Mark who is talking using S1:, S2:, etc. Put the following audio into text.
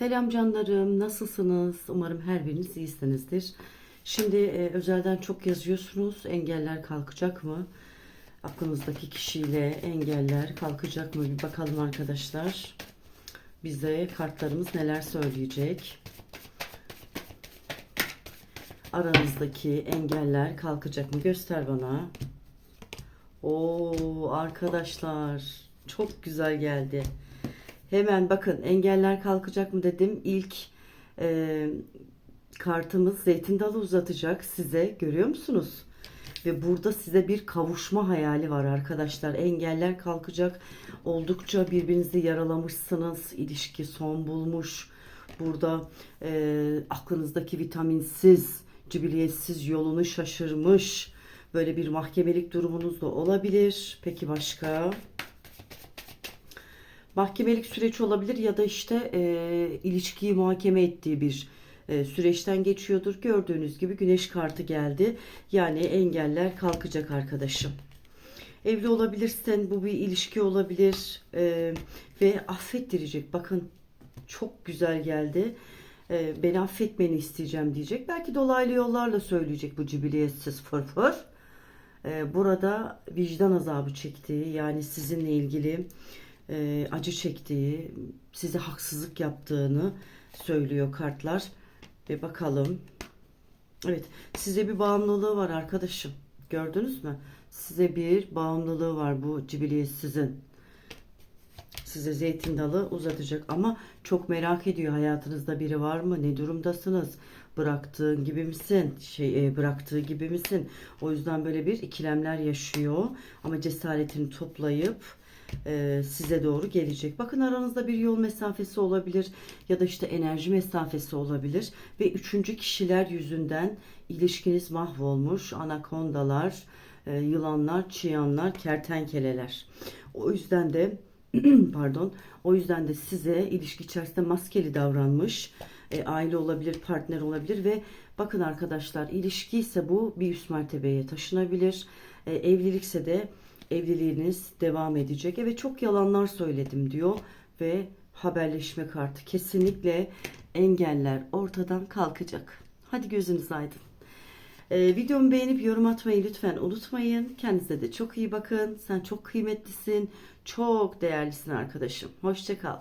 S1: Selam canlarım, nasılsınız? Umarım her biriniz iyisinizdir. Şimdi e, özelden çok yazıyorsunuz. Engeller kalkacak mı? Aklınızdaki kişiyle engeller kalkacak mı? Bir bakalım arkadaşlar. Bize kartlarımız neler söyleyecek? Aranızdaki engeller kalkacak mı? Göster bana. Oo arkadaşlar çok güzel geldi. Hemen bakın engeller kalkacak mı dedim. İlk e, kartımız zeytin dalı uzatacak size. Görüyor musunuz? Ve burada size bir kavuşma hayali var arkadaşlar. Engeller kalkacak. Oldukça birbirinizi yaralamışsınız. İlişki son bulmuş. Burada e, aklınızdaki vitaminsiz, cibiliyetsiz yolunu şaşırmış. Böyle bir mahkemelik durumunuz da olabilir. Peki başka? Mahkemelik süreç olabilir ya da işte e, ilişkiyi muhakeme ettiği bir e, süreçten geçiyordur. Gördüğünüz gibi güneş kartı geldi. Yani engeller kalkacak arkadaşım. Evli olabilirsen bu bir ilişki olabilir e, ve affettirecek. Bakın çok güzel geldi. E, beni affetmeni isteyeceğim diyecek. Belki dolaylı yollarla söyleyecek bu cibiliyetsiz fırfır. E, burada vicdan azabı çektiği yani sizinle ilgili e, acı çektiği, size haksızlık yaptığını söylüyor kartlar. Ve bakalım. Evet, size bir bağımlılığı var arkadaşım. Gördünüz mü? Size bir bağımlılığı var bu cibiliyetsizin. Size zeytin dalı uzatacak ama çok merak ediyor hayatınızda biri var mı? Ne durumdasınız? Bıraktığın gibi misin? Şey e, bıraktığı gibi misin? O yüzden böyle bir ikilemler yaşıyor ama cesaretini toplayıp e, size doğru gelecek. Bakın aranızda bir yol mesafesi olabilir ya da işte enerji mesafesi olabilir ve üçüncü kişiler yüzünden ilişkiniz mahvolmuş. Anakondalar, e, yılanlar, çıyanlar, kertenkeleler. O yüzden de pardon o yüzden de size ilişki içerisinde maskeli davranmış e, aile olabilir partner olabilir ve bakın arkadaşlar ilişki ise bu bir üst mertebeye taşınabilir e, evlilikse de evliliğiniz devam edecek evet çok yalanlar söyledim diyor ve haberleşme kartı kesinlikle engeller ortadan kalkacak hadi gözünüz aydın ee, videomu beğenip yorum atmayı lütfen unutmayın. Kendinize de çok iyi bakın. Sen çok kıymetlisin. Çok değerlisin arkadaşım. Hoşça kal.